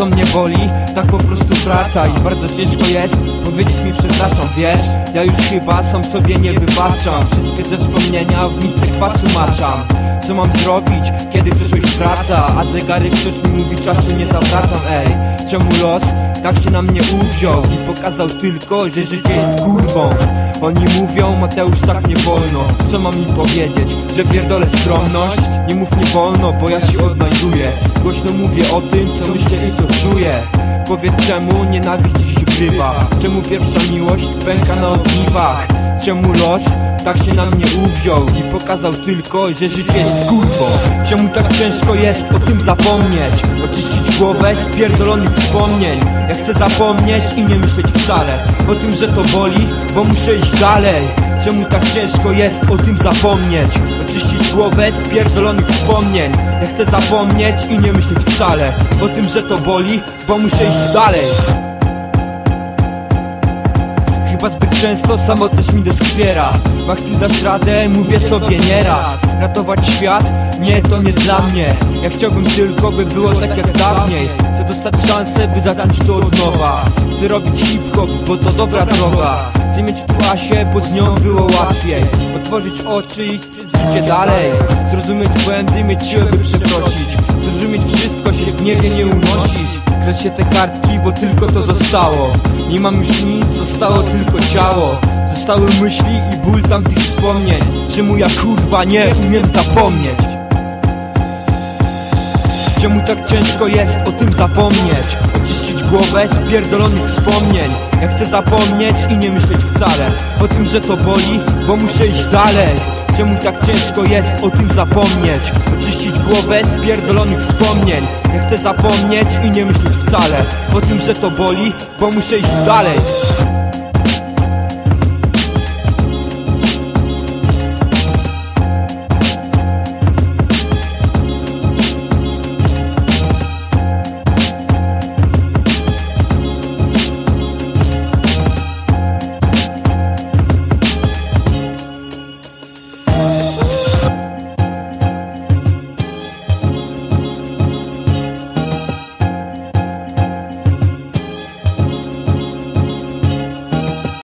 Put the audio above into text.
co mnie boli, tak po prostu wraca I bardzo ciężko jest powiedzieć mi przepraszam, wiesz? Ja już chyba sam sobie nie wybaczam. Wszystkie ze wspomnienia w misce kwasu maczam. Co mam zrobić, kiedy przyszłość wraca A zegarek ktoś mi mówi czasu nie zawracam, ej. Czemu los tak się na mnie uwziął I pokazał tylko, że życie jest kurwą? Oni mówią, Mateusz tak nie wolno. Co mam im powiedzieć, że pierdolę skromność? Nie mów nie wolno, bo ja się odnajduję. Głośno mówię o tym, co myślę i co czuję. Powiedz czemu nienawiść dziś wrywa? Czemu pierwsza miłość pęka na ogniwach? Czemu los tak się na mnie uwziął I pokazał tylko, że życie jest kurwą Czemu tak ciężko jest o tym zapomnieć? Oczyścić głowę z pierdolonych wspomnień. Ja chcę zapomnieć i nie myśleć wcale O tym, że to boli, bo muszę iść dalej. Czemu tak ciężko jest o tym zapomnieć? Oczyścić głowę z pierdolonych wspomnień. Ja chcę zapomnieć i nie myśleć wcale O tym, że to boli, bo muszę iść dalej Chyba zbyt często samotność mi doskwiera. Machtil dasz radę, mówię sobie nieraz. Ratować świat? Nie, to nie dla mnie. Ja chciałbym tylko, by było tak jak dawniej. Chcę dostać szansę, by zacząć to od nowa. Chcę robić hip-hop, bo to dobra droga. Chcę mieć tu Asię, bo z nią było łatwiej. Otworzyć oczy i iść życie dalej. Zrozumieć błędy, mieć siłę, by przeprosić. Zrozumieć wszystko, się w niebie nie unosić. Krać się te kartki, bo tylko to zostało. Nie mam już nic, zostało tylko ciało. Zostały myśli i ból tamtych wspomnień Czemu ja kurwa nie umiem zapomnieć. Czemu tak ciężko jest o tym zapomnieć? Oczyścić głowę z pierdolonych wspomnień. Ja chcę zapomnieć i nie myśleć wcale O tym, że to boli, bo muszę iść dalej. Czemu tak ciężko jest o tym zapomnieć? Oczyścić głowę z pierdolonych wspomnień. Ja chcę zapomnieć i nie myśleć wcale O tym, że to boli, bo muszę iść dalej